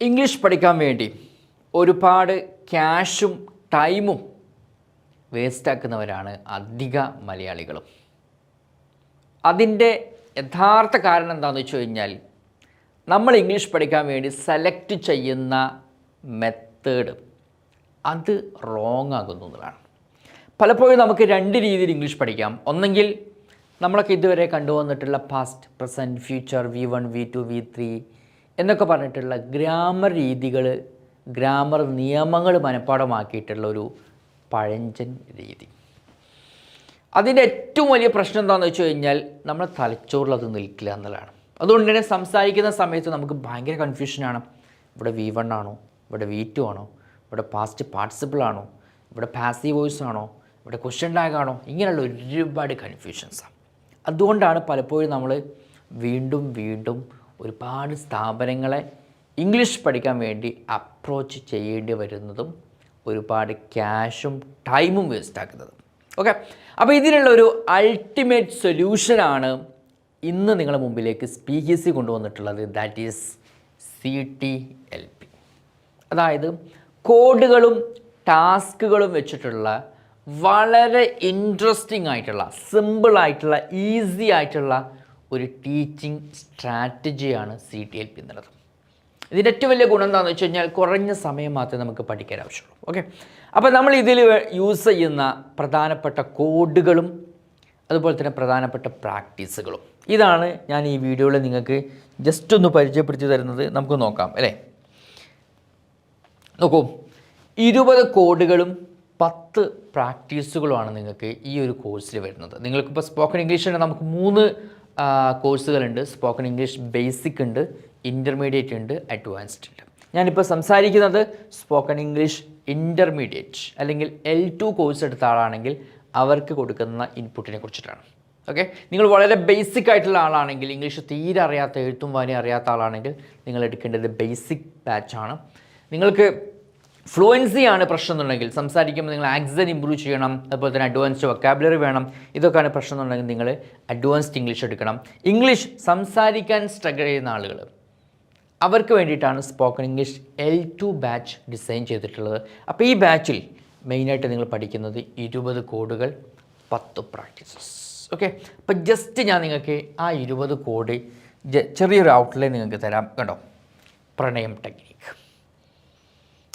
English പഠിക്കാൻ വേണ്ടി ഒരുപാട് ക്യാഷും ടൈമും വേസ്റ്റാക്കുന്നവരാണ് അധിക മലയാളികളും. അതിന്റെ യഥാർത്ഥ കാരണം എന്താണെന്ന് വെച്ച് കഴിഞ്ഞാൽ നമ്മൾ ഇംഗ്ലീഷ് പഠിക്കാൻ വേണ്ടി സെലക്ട് ചെയ്യുന്ന മെത്തേഡ് അത് റോങ് ആകുന്നു എന്നതാണ് പലപ്പോഴും നമുക്ക് രണ്ട് രീതിയിൽ ഇംഗ്ലീഷ് പഠിക്കാം. ഒന്നെങ്കിൽ നമ്മളൊക്കെ ഇതുവരെ കണ്ടുവന്നിട്ടുള്ള past present future V one V two V three എന്നൊക്കെ പറഞ്ഞിട്ടുള്ള ഗ്രാമർ രീതികൾ ഗ്രാമർ നിയമങ്ങൾ മനഃപ്പാടമാക്കിയിട്ടുള്ള ഒരു പഴഞ്ചൻ രീതി. അതിന്റെ ഏറ്റവും വലിയ പ്രശ്നം എന്താണെന്ന് വെച്ച് കഴിഞ്ഞാൽ നമ്മുടെ തലച്ചോറിൽ അത് നിൽക്കില്ല എന്നുള്ളതാണ്. അതുകൊണ്ട് തന്നെ സംസാരിക്കുന്ന സമയത്ത് നമുക്ക് ഭയങ്കര കൺഫ്യൂഷനാണ് ഇവിടെ വി വൺ ആണോ? ഇവിടെ വി ടു ആണോ? ഇവിടെ പാസ്റ്റ് പാർട്ടിസിപ്പിൾ ആണോ? ഇവിടെ പാസീവ് വോയിസ് ആണോ? ഇവിടെ ക്വസ്റ്റ്യൻ ടാഗ് ആണോ? ഇങ്ങനെയുള്ള ഒരുപാട് കൺഫ്യൂഷൻസാണ് അതുകൊണ്ടാണ് പലപ്പോഴും നമ്മൾ വീണ്ടും വീണ്ടും ഒരുപാട് സ്ഥാപനങ്ങളെ ഇംഗ്ലീഷ് പഠിക്കാൻ വേണ്ടി അപ്രോച്ച് ചെയ്യേണ്ടി വരുന്നതും ഒരുപാട് ക്യാഷും ടൈമും വേസ്റ്റ് ആക്കുന്നതും. ഓക്കെ അപ്പോൾ ഇതിനുള്ള ഒരു അൾട്ടിമേറ്റ് സൊല്യൂഷനാണ് ഇന്ന് നിങ്ങളുടെ മുമ്പിലേക്ക് സ്പീക്ക് സി കൊണ്ടുവന്നിട്ടുള്ളത്. That is C T L P അതായത് കോഡുകളും ടാസ്കുകളും വെച്ചിട്ടുള്ള വളരെ ഇൻട്രസ്റ്റിംഗ് ആയിട്ടുള്ള സിമ്പിളായിട്ടുള്ള ഈസി ആയിട്ടുള്ള ഒരു ടീച്ചിങ് സ്ട്രാറ്റജിയാണ് സി ടി എൽ പി എന്നുള്ളത്. ഇതിന്റെ ഏറ്റവും വലിയ ഗുണം എന്താണെന്ന് വെച്ച് കഴിഞ്ഞാൽ കുറഞ്ഞ സമയം മാത്രമേ നമുക്ക് പഠിക്കാൻ ആവശ്യമുള്ളൂ. ഓക്കെ അപ്പോൾ നമ്മൾ ഇതിൽ യൂസ് ചെയ്യുന്ന പ്രധാനപ്പെട്ട കോഡുകളും അതുപോലെ തന്നെ പ്രധാനപ്പെട്ട പ്രാക്ടീസുകളും ഇതാണ് ഞാൻ ഈ വീഡിയോയിൽ നിങ്ങൾക്ക് ജസ്റ്റ് ഒന്ന് പരിചയപ്പെടുത്തി തരുന്നത്. നമുക്ക് നോക്കാം അല്ലേ? നോക്കൂ ഇരുപത് കോഡുകളും പത്ത് പ്രാക്ടീസുകളുമാണ് നിങ്ങൾക്ക് ഈ ഒരു കോഴ്സിൽ വരുന്നത്. നിങ്ങൾക്കിപ്പോൾ സ്പോക്കൺ ഇംഗ്ലീഷിന് നമുക്ക് മൂന്ന് കോഴ്സുകളുണ്ട്. സ്പോക്കൺ ഇംഗ്ലീഷ് ബേസിക് ഉണ്ട്. ഇന്റർമീഡിയറ്റ് ഉണ്ട്. അഡ്വാൻസ്ഡ് ഉണ്ട്. ഞാനിപ്പോൾ സംസാരിക്കുന്നത് സ്പോക്കൺ ഇംഗ്ലീഷ് ഇന്റർമീഡിയറ്റ് അല്ലെങ്കിൽ എൽ ടു കോഴ്സ് എടുത്ത ആളാണെങ്കിൽ അവർക്ക് കൊടുക്കുന്ന ഇൻപുട്ടിനെ കുറിച്ചിട്ടാണ്. ഓക്കെ നിങ്ങൾ വളരെ ബേസിക് ആയിട്ടുള്ള ആളാണെങ്കിൽ ഇംഗ്ലീഷ് തീരെ അറിയാത്ത എഴുത്തും വായനയും അറിയാത്ത ആളാണെങ്കിൽ നിങ്ങൾ എടുക്കേണ്ടത് ബേസിക് ബാച്ചാണ് നിങ്ങൾക്ക് ഫ്ലുവൻസി ആണ് പ്രശ്നം എന്നുണ്ടെങ്കിൽ സംസാരിക്കുമ്പോൾ നിങ്ങൾ ആക്സൻ ഇമ്പ്രൂവ് ചെയ്യണം അതുപോലെ തന്നെ അഡ്വാൻസ്ഡ് വൊക്കാബുലറി വേണം. ഇതൊക്കെയാണ് പ്രശ്നം എന്നുണ്ടെങ്കിൽ നിങ്ങൾ അഡ്വാൻസ്ഡ് ഇംഗ്ലീഷ് എടുക്കണം. ഇംഗ്ലീഷ് സംസാരിക്കാൻ സ്ട്രഗിൾ ചെയ്യുന്ന ആളുകൾ അവർക്ക് വേണ്ടിയിട്ടാണ് spoken English L two batch design ചെയ്തിട്ടുള്ളത്. അപ്പോൾ ഈ ബാച്ചിൽ മെയിനായിട്ട് നിങ്ങൾ പഠിക്കുന്നത് ഇരുപത് കോഡുകൾ പത്ത് പ്രാക്ടീസസ് ഓക്കെ അപ്പോൾ ജസ്റ്റ് ഞാൻ നിങ്ങൾക്ക് ആ ഇരുപത് കോഡ് ചെറിയൊരു ഔട്ട്ലൈൻ നിങ്ങൾക്ക് തരാം. കേട്ടോ പ്രണയം ടെക്നിക്ക്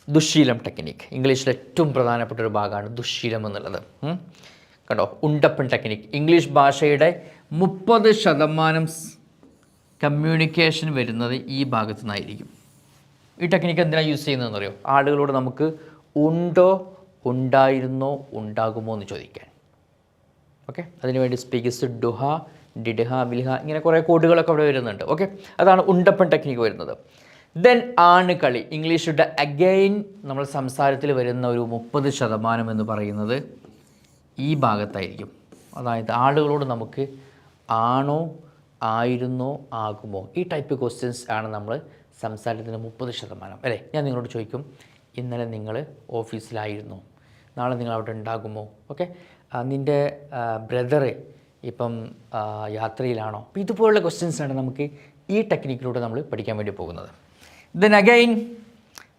ദുശ്ശീലം ടെക്നിക്ക് ഇംഗ്ലീഷിലെ ഏറ്റവും പ്രധാനപ്പെട്ട ഒരു ഭാഗമാണ് ദുശ്ശീലം എന്നുള്ളത്. കണ്ടോ? ഉണ്ടപ്പൻ ടെക്നിക്ക് ഇംഗ്ലീഷ് ഭാഷയുടെ മുപ്പത് ശതമാനം കമ്മ്യൂണിക്കേഷൻ വരുന്നത് ഈ ഭാഗത്തു നിന്നായിരിക്കും. ഈ ടെക്നിക്ക് എന്തിനാണ് യൂസ് ചെയ്യുന്നതെന്ന് അറിയോ? ആളുകളോട് നമുക്ക് ഉണ്ടോ ഉണ്ടായിരുന്നോ ഉണ്ടാകുമോ എന്ന് ചോദിക്കാൻ. ഓക്കെ അതിനുവേണ്ടി സ്പീക്കേഴ്സ് ഡുഹ ഡിഡ്ഹ വിൽഹ ഇങ്ങനെ കുറേ കോഡുകളൊക്കെ അവിടെ വരുന്നുണ്ട്. ഓക്കെ അതാണ് ഉണ്ടപ്പൻ ടെക്നിക്ക് വരുന്നത്. ദെൻ ആണ് കളി. ഇംഗ്ലീഷുടെ അഗെയിൻ നമ്മൾ സംസാരത്തിൽ വരുന്ന ഒരു മുപ്പത് ശതമാനം എന്ന് പറയുന്നത് ഈ ഭാഗത്തായിരിക്കും. അതായത് ആളുകളോട് നമുക്ക് ആണോ ആയിരുന്നോ ആകുമോ ഈ ടൈപ്പ് ക്വസ്റ്റ്യൻസ് ആണ് നമ്മൾ സംസാരത്തിന്റെ മുപ്പത് ശതമാനം. അല്ലേ? ഞാൻ നിങ്ങളോട് ചോദിക്കും ഇന്നലെ നിങ്ങൾ ഓഫീസിലായിരുന്നു? നാളെ നിങ്ങൾ അവിടെ ഉണ്ടാകുമോ? ഓക്കെ? നിന്റെ ബ്രദറ് ഇപ്പം യാത്രയിലാണോ? ഇതുപോലുള്ള ക്വസ്റ്റ്യൻസ് ആണ് നമുക്ക് ഈ ടെക്നിക്കിലൂടെ നമ്മൾ പഠിക്കാൻ വേണ്ടി പോകുന്നത്. ദെൻ അഗൈൻ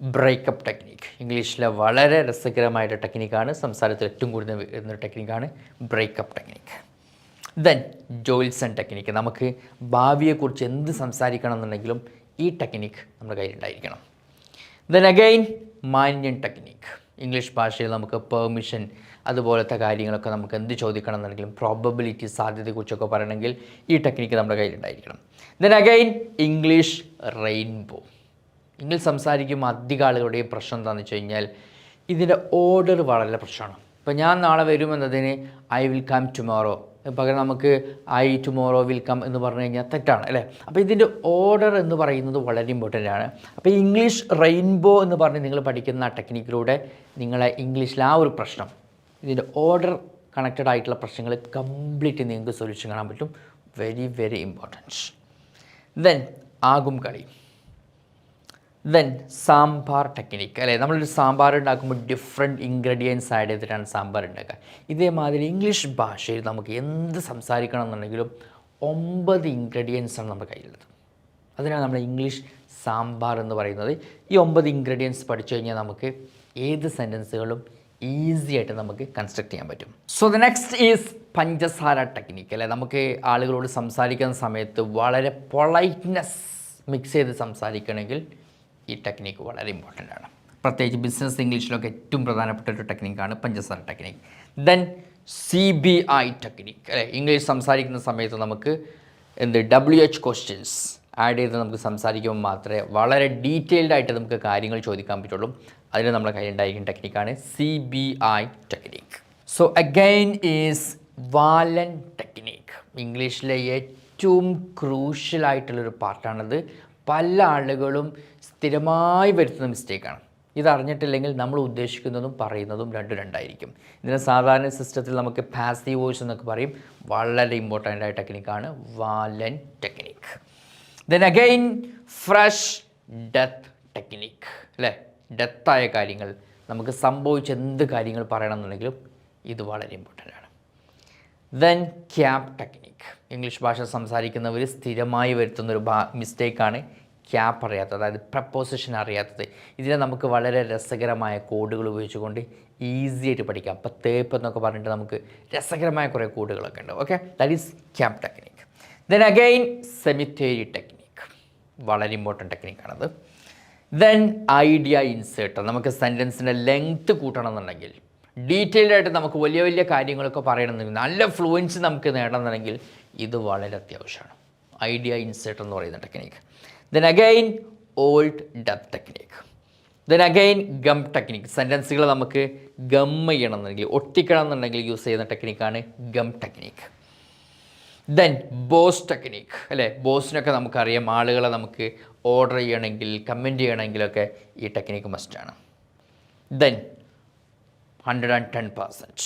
ബ്രേക്കപ്പ് ടെക്നിക്ക് ഇംഗ്ലീഷിലെ വളരെ രസകരമായിട്ട് ടെക്നിക്കാണ് സംസാരത്തിൽ ഏറ്റവും കൂടുതൽ വരുന്ന ടെക്നിക്കാണ് ബ്രേക്കപ്പ് ടെക്നിക്ക് ദെൻ ജോയിൽസൺ ടെക്നിക്ക് നമുക്ക് ഭാവിയെക്കുറിച്ച് എന്ത് സംസാരിക്കണം എന്നുണ്ടെങ്കിലും ഈ ടെക്നിക്ക് നമ്മുടെ കയ്യിലുണ്ടായിരിക്കണം. ദെൻ അഗൈൻ മാന്യൻ ടെക്നിക്ക് ഇംഗ്ലീഷ് ഭാഷയിൽ നമുക്ക് പെർമിഷൻ അതുപോലത്തെ കാര്യങ്ങളൊക്കെ നമുക്ക് എന്ത് ചോദിക്കണം എന്നുണ്ടെങ്കിലും പ്രോബബിലിറ്റി സാധ്യതയെക്കുറിച്ചൊക്കെ പറയണമെങ്കിൽ ഈ ടെക്നിക്ക് നമ്മുടെ കയ്യിലുണ്ടായിരിക്കണം. Then again English rainbow English സംസാരിക്കുമ്പോൾ അധികം ആളുകളുടെയും പ്രശ്നം എന്താണെന്ന് വെച്ച് കഴിഞ്ഞാൽ ഇതിന്റെ ഓർഡർ വളരെ പ്രശ്നമാണ്. ഇപ്പോൾ ഞാൻ നാളെ വരുമെന്നതിന് ഐ വിൽ കം ടുമോറോ പകരം നമുക്ക് ഐ ടുമോറോ വിൽ കം എന്ന് പറഞ്ഞു കഴിഞ്ഞാൽ തെറ്റാണ് അല്ലേ? അപ്പോൾ ഇതിന്റെ ഓർഡർ എന്ന് പറയുന്നത് വളരെ ഇമ്പോർട്ടന്റ് ആണ്. അപ്പോൾ ഇംഗ്ലീഷ് റെയിൻബോ എന്ന് പറഞ്ഞ് നിങ്ങൾ പഠിക്കുന്ന ടെക്നിക്കിലൂടെ നിങ്ങളെ ഇംഗ്ലീഷിൽ ആ ഒരു പ്രശ്നം ഇതിന്റെ ഓർഡർ കണക്റ്റഡ് ആയിട്ടുള്ള പ്രശ്നങ്ങൾ കംപ്ലീറ്റ് നിങ്ങൾക്ക് സൊല്യൂഷൻ കാണാൻ പറ്റും. വെരി വെരി ഇമ്പോർട്ടന്റ് ദെൻ ആകും കളി. ദെൻ സാമ്പാർ ടെക്നിക്ക് അല്ലേ? നമ്മളൊരു സാമ്പാർ ഉണ്ടാക്കുമ്പോൾ ഡിഫറെന്റ് ഇൻഗ്രീഡിയൻസ് ആഡ് ചെയ്തിട്ടാണ് സാമ്പാർ ഉണ്ടാക്കുക. ഇതേമാതിരി ഇംഗ്ലീഷ് ഭാഷയിൽ നമുക്ക് എന്ത് സംസാരിക്കണം എന്നുണ്ടെങ്കിലും ഒമ്പത് ഇൻഗ്രീഡിയൻസ് ആണ് നമ്മുടെ കയ്യിലുള്ളത്. അതിനാണ് നമ്മൾ ഇംഗ്ലീഷ് സാമ്പാർ എന്ന് പറയുന്നത്. ഈ ഒമ്പത് ഇൻഗ്രീഡിയൻസ് പഠിച്ചു കഴിഞ്ഞാൽ നമുക്ക് ഏത് സെന്റൻസുകളും ഈസി ആയിട്ട് നമുക്ക് കൺസ്ട്രക്ട് ചെയ്യാൻ പറ്റും. സോ ദ നെക്സ്റ്റ് ഈസ് പഞ്ചസാര ടെക്നിക്ക് അല്ലേ? നമുക്ക് ആളുകളോട് സംസാരിക്കുന്ന സമയത്ത് വളരെ പൊളൈറ്റ്നെസ് മിക്സ് ചെയ്ത് സംസാരിക്കണമെങ്കിൽ ഈ ടെക്നിക്ക് വളരെ ഇമ്പോർട്ടന്റ് ആണ്. പ്രത്യേകിച്ച് ബിസിനസ് ഇംഗ്ലീഷിലൊക്കെ ഏറ്റവും പ്രധാനപ്പെട്ട ഒരു ടെക്നിക്കാണ് പഞ്ചസാര technique then C B I technique അല്ലെ? ഇംഗ്ലീഷ് സംസാരിക്കുന്ന സമയത്ത് നമുക്ക് എന്ത്? ഡബ്ല്യു എച്ച് ക്വസ്റ്റ്യൻസ് ആഡ് ചെയ്ത് നമുക്ക് സംസാരിക്കുമ്പോൾ മാത്രമേ വളരെ ഡീറ്റെയിൽഡ് ആയിട്ട് നമുക്ക് കാര്യങ്ങൾ ചോദിക്കാൻ പറ്റുള്ളൂ. അതിന് നമ്മുടെ കയ്യിലുണ്ടായിരിക്കുന്ന ടെക്നിക്കാണ് C B I technique so again is വാലൻ technique ഇംഗ്ലീഷിലെ ഏറ്റവും ക്രൂഷ്യലായിട്ടുള്ളൊരു പാർട്ടാണത് പല ആളുകളും സ്ഥിരമായി വരുത്തുന്ന മിസ്റ്റേക്കാണ് ഇത് അറിഞ്ഞിട്ടില്ലെങ്കിൽ നമ്മൾ ഉദ്ദേശിക്കുന്നതും പറയുന്നതും രണ്ടും രണ്ടായിരിക്കും. ഇതിന് സാധാരണ സിസ്റ്റത്തിൽ നമുക്ക് പാസീവ് വോയിസ് എന്നൊക്കെ പറയും. വളരെ ഇമ്പോർട്ടന്റ് ആയ ടെക്നിക്കാണ് വാലൻ technique then again fresh death technique അല്ലേ? ഡെത്തായ കാര്യങ്ങൾ. നമുക്ക് സംഭവിച്ച എന്ത് കാര്യങ്ങൾ പറയണമെന്നുണ്ടെങ്കിലും ഇത് വളരെ ഇമ്പോർട്ടന്റ് ആണ്. ദെൻ ക്യാപ് ടെക്നിക്ക് ഇംഗ്ലീഷ് ഭാഷ സംസാരിക്കുന്നവർ സ്ഥിരമായി വരുത്തുന്നൊരു ഭാ മിസ്റ്റേക്കാണ് ക്യാപ്പ് അറിയാത്തത് അതായത് പ്രപ്പോസിഷൻ അറിയാത്തത്. ഇതിനെ നമുക്ക് വളരെ രസകരമായ കോഡുകൾ ഉപയോഗിച്ചുകൊണ്ട് ഈസി ആയിട്ട് പഠിക്കാം. അപ്പോൾ തേപ്പ് എന്നൊക്കെ പറഞ്ഞിട്ട് നമുക്ക് രസകരമായ കുറേ കോഡുകളൊക്കെ ഉണ്ട്. Okay that is cap technique then again cemetery technique വളരെ ഇമ്പോർട്ടന്റ് ടെക്നിക്കാണത് ദെൻ ഐഡിയ ഇൻസേർട്ട് നമുക്ക് സെന്റൻസിന്റെ ലെങ്ത്ത് കൂട്ടണമെന്നുണ്ടെങ്കിൽ ഡീറ്റെയിൽഡ് ആയിട്ട് നമുക്ക് വലിയ വലിയ കാര്യങ്ങളൊക്കെ പറയണമെന്നുണ്ടെങ്കിൽ നല്ല ഫ്ലുവൻസ് നമുക്ക് നേടണമെന്നുണ്ടെങ്കിൽ ഇത് വളരെ അത്യാവശ്യമാണ്. ഐഡിയ ഇൻസേർട്ട് എന്ന് പറയുന്ന technique then again old dub technique then again gum technique സെന്റൻസുകൾ നമുക്ക് ഗം ചെയ്യണം എന്നുണ്ടെങ്കിൽ ഒട്ടിക്കണം എന്നുണ്ടെങ്കിൽ യൂസ് ചെയ്യുന്ന ടെക്നിക്കാണ് gum technique then boss technique അല്ലേ? ബോസിനൊക്കെ നമുക്കറിയാം. ആളുകളെ നമുക്ക് ഓർഡർ ചെയ്യണമെങ്കിൽ കമന്റ് ചെയ്യണമെങ്കിലൊക്കെ ഈ ടെക്നിക്ക് മസ്റ്റാണ് then hundred and ten percent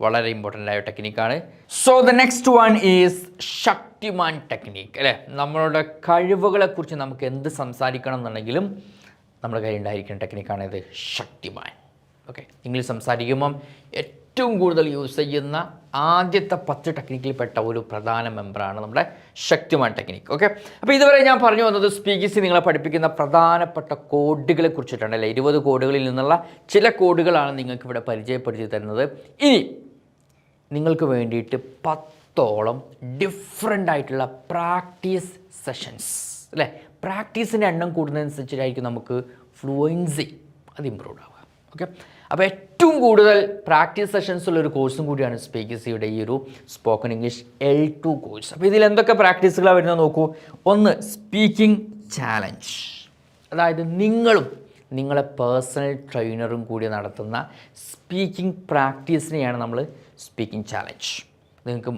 വളരെ ഇമ്പോർട്ടന്റ് ആയ ടെക്നിക്കാണ് so the next one is Shaktimaan technique അല്ലേ? നമ്മളുടെ കഴിവുകളെക്കുറിച്ച് നമുക്ക് എന്ത് സംസാരിക്കണം എന്നുണ്ടെങ്കിലും നമ്മുടെ കയ്യിൽ ഉണ്ടായിരിക്കുന്ന ടെക്നിക്കാണ് ഇത് ശക്തിമാൻ. ഓക്കെ ഇംഗ്ലീഷ് സംസാരിക്കുമ്പം ഏറ്റവും കൂടുതൽ യൂസ് ചെയ്യുന്ന ആദ്യത്തെ പത്ത് ടെക്നിക്കിൽ പെട്ട ഒരു പ്രധാന മെമ്പറാണ് നമ്മുടെ ശക്തിമാൻ ടെക്നിക്ക് ഓക്കെ അപ്പോൾ ഇതുവരെ ഞാൻ പറഞ്ഞു വന്നത് സ്പീക്കിസി നിങ്ങളെ പഠിപ്പിക്കുന്ന പ്രധാനപ്പെട്ട കോഡുകളെ കുറിച്ചിട്ടാണ് അല്ലേ? ഇരുപത് കോഡുകളിൽ നിന്നുള്ള ചില കോഡുകളാണ് നിങ്ങൾക്ക് ഇവിടെ പരിചയപ്പെടുത്തി തരുന്നത്. ഇനി നിങ്ങൾക്ക് വേണ്ടിയിട്ട് പത്തോളം ഡിഫറെന്റ് ആയിട്ടുള്ള പ്രാക്ടീസ് സെഷൻസ് അല്ലേ? പ്രാക്ടീസിന്റെ എണ്ണം കൂടുന്നതനുസരിച്ചായിരിക്കും നമുക്ക് ഫ്ലുവൻസി അത് ഇമ്പ്രൂവ് ആവുക. ഓക്കെ അപ്പോൾ ഏറ്റവും കൂടുതൽ പ്രാക്ടീസ് സെഷൻസ് ഉള്ള ഒരു കോഴ്സും കൂടിയാണ് സ്പീക്കിസിയുടെ ഈ ഒരു spoken English L two course അപ്പോൾ ഇതിൽ എന്തൊക്കെ പ്രാക്ടീസുകളാണ് വരുന്നത് നോക്കൂ. ഒന്ന് സ്പീക്കിംഗ് ചാലഞ്ച് അതായത് നിങ്ങളും നിങ്ങളെ പേഴ്സണൽ ട്രെയിനറും കൂടി നടത്തുന്ന സ്പീക്കിംഗ് പ്രാക്ടീസിനെയാണ് നമ്മൾ സ്പീക്കിംഗ് ചാലഞ്ച്. നിങ്ങൾക്ക്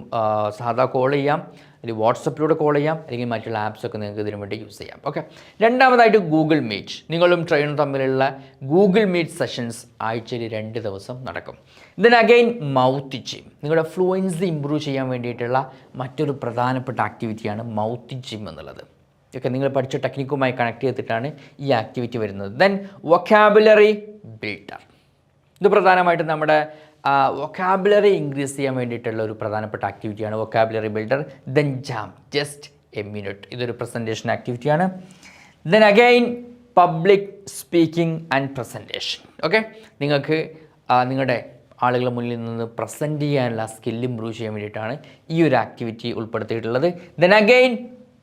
സാധാ കോൾ ചെയ്യാം അല്ലെങ്കിൽ വാട്സപ്പിലൂടെ കോൾ ചെയ്യാം അല്ലെങ്കിൽ മറ്റുള്ള ആപ്സൊക്കെ നിങ്ങൾക്ക് ഇതിനു വേണ്ടി യൂസ് ചെയ്യാം. ഓക്കെ രണ്ടാമതായിട്ട് ഗൂഗിൾ മീറ്റ് നിങ്ങളും ട്രെയിനും തമ്മിലുള്ള ഗൂഗിൾ മീറ്റ് സെഷൻസ് ആഴ്ചയിൽ രണ്ട് ദിവസം നടക്കും. ഇതിൻ അഗെയിൻ മൗത്ത് ജിം നിങ്ങളുടെ ഫ്ലുവൻസി ഇമ്പ്രൂവ് ചെയ്യാൻ വേണ്ടിയിട്ടുള്ള മറ്റൊരു പ്രധാനപ്പെട്ട ആക്ടിവിറ്റിയാണ് മൗത്ത് ജിം എന്നുള്ളത്. ഒക്കെ നിങ്ങൾ പഠിച്ച ടെക്നിക്കുമായി കണക്ട് ചെയ്തിട്ടാണ് ഈ ആക്ടിവിറ്റി വരുന്നത്. ദെൻ വൊക്കാബുലറി ബിൽഡർ ഇത് പ്രധാനമായിട്ടും നമ്മുടെ വൊക്കാബുലറി ഇൻക്രീസ് ചെയ്യാൻ വേണ്ടിയിട്ടുള്ള ഒരു പ്രധാനപ്പെട്ട ആക്ടിവിറ്റിയാണ് vocabulary builder then jam just a minute ഇതൊരു presentation ആക്ടിവിറ്റിയാണ് then again public speaking and presentation okay നിങ്ങൾക്ക് നിങ്ങളുടെ ആളുകളുടെ മുന്നിൽ നിന്ന് പ്രസന്റ് ചെയ്യാനുള്ള സ്കിൽ ഇമ്പ്രൂവ് ചെയ്യാൻ വേണ്ടിയിട്ടാണ് ഈ ഒരു ആക്ടിവിറ്റി ഉൾപ്പെടുത്തിയിട്ടുള്ളത്. ദെൻ അഗൈൻ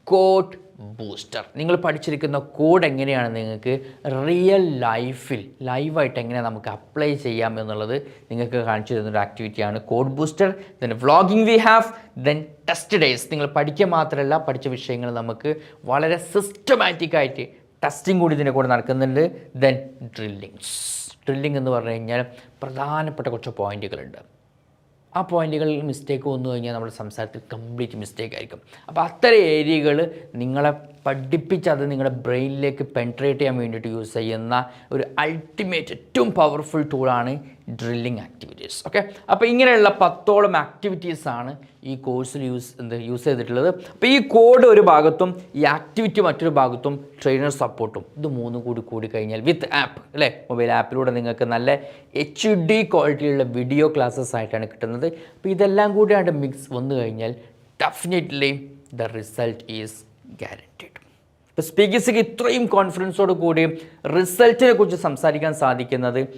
കോഡ് ബൂസ്റ്റർ നിങ്ങൾ പഠിച്ചിരിക്കുന്ന കോഡ് എങ്ങനെയാണ് നിങ്ങൾക്ക് റിയൽ ലൈഫിൽ ലൈവായിട്ട് എങ്ങനെ നമുക്ക് അപ്ലൈ ചെയ്യാം എന്നുള്ളത് നിങ്ങൾക്ക് കാണിച്ചു തരുന്ന ഒരു ആക്ടിവിറ്റിയാണ് code booster then vlogging we have then test days നിങ്ങൾ പഠിക്കുക മാത്രമല്ല പഠിച്ച വിഷയങ്ങൾ നമുക്ക് വളരെ സിസ്റ്റമാറ്റിക്കായിട്ട് ടെസ്റ്റിംഗ് കൂടി ഇതിന്റെ കൂടെ നടക്കുന്നുണ്ട്. ദെൻ ഡ്രില്ലിങ്സ് ഡ്രില്ലിംഗ് എന്ന് പറഞ്ഞു കഴിഞ്ഞാൽ പ്രധാനപ്പെട്ട കുറച്ച് പോയിന്റുകളുണ്ട് ആ പോയിന്റുകളിൽ മിസ്റ്റേക്ക് വന്നു കഴിഞ്ഞാൽ നമ്മുടെ സംസാരത്തിൽ കംപ്ലീറ്റ് മിസ്റ്റേക്ക് ആയിരിക്കും. അപ്പോൾ അത്തരം ഏരിയകൾ നിങ്ങളെ പഠിപ്പിച്ച് അത് നിങ്ങളുടെ ബ്രെയിനിലേക്ക് പെൻട്രേറ്റ് ചെയ്യാൻ വേണ്ടിയിട്ട് യൂസ് ചെയ്യുന്ന ഒരു അൾട്ടിമേറ്റ് ഏറ്റവും പവർഫുൾ ടൂളാണ് ഡ്രില്ലിംഗ് ആക്ടിവിറ്റീസ് ഓക്കെ അപ്പോൾ ഇങ്ങനെയുള്ള പത്തോളം ആക്ടിവിറ്റീസാണ് ഈ കോഴ്സിൽ യൂസ് എന്ത് യൂസ് ചെയ്തിട്ടുള്ളത്. അപ്പോൾ ഈ കോഡ് ഒരു ഭാഗത്തും ഈ ആക്ടിവിറ്റി മറ്റൊരു ഭാഗത്തും ട്രെയിനർ സപ്പോർട്ടും ഇത് മൂന്നും കൂടി കൂടി കഴിഞ്ഞാൽ വിത്ത് ആപ്പ് അല്ലേ? മൊബൈൽ ആപ്പിലൂടെ നിങ്ങൾക്ക് നല്ല എച്ച് ഡി ക്വാളിറ്റിയുള്ള വീഡിയോ ക്ലാസ്സസ് ആയിട്ടാണ് കിട്ടുന്നത്. അപ്പോൾ ഇതെല്ലാം കൂടിയായിട്ട് മിക്സ് വന്നു കഴിഞ്ഞാൽ definitely the result is guaranteed ഇപ്പോൾ സ്പീക്കേഴ്സിക്ക് ഇത്രയും കോൺഫിഡൻസോട് കൂടി റിസൾട്ടിനെ കുറിച്ച് സംസാരിക്കാൻ സാധിക്കുന്നത്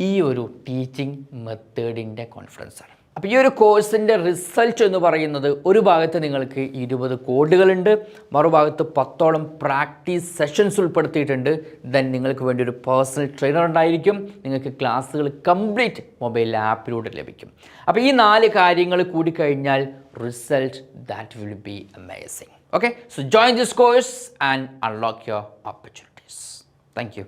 ഈ ഒരു ടീച്ചിങ് മെത്തേഡിന്റെ കോൺഫിഡൻസാണ് അപ്പോൾ ഈ ഒരു കോഴ്സിന്റെ റിസൾട്ട് എന്ന് പറയുന്നത് ഒരു ഭാഗത്ത് നിങ്ങൾക്ക് ഇരുപത് കോഡുകളുണ്ട് മറുഭാഗത്ത് പത്തോളം പ്രാക്ടീസ് സെഷൻസ് ഉൾപ്പെടുത്തിയിട്ടുണ്ട്. ദെൻ നിങ്ങൾക്ക് വേണ്ടി ഒരു പേഴ്സണൽ ട്രെയിനർ ഉണ്ടായിരിക്കും. നിങ്ങൾക്ക് ക്ലാസ്സുകൾ കംപ്ലീറ്റ് മൊബൈൽ ആപ്പിലൂടെ ലഭിക്കും. അപ്പോൾ ഈ നാല് കാര്യങ്ങൾ കൂടി കഴിഞ്ഞാൽ result that will be amazing Okay, so join this course and unlock your opportunities. Thank you.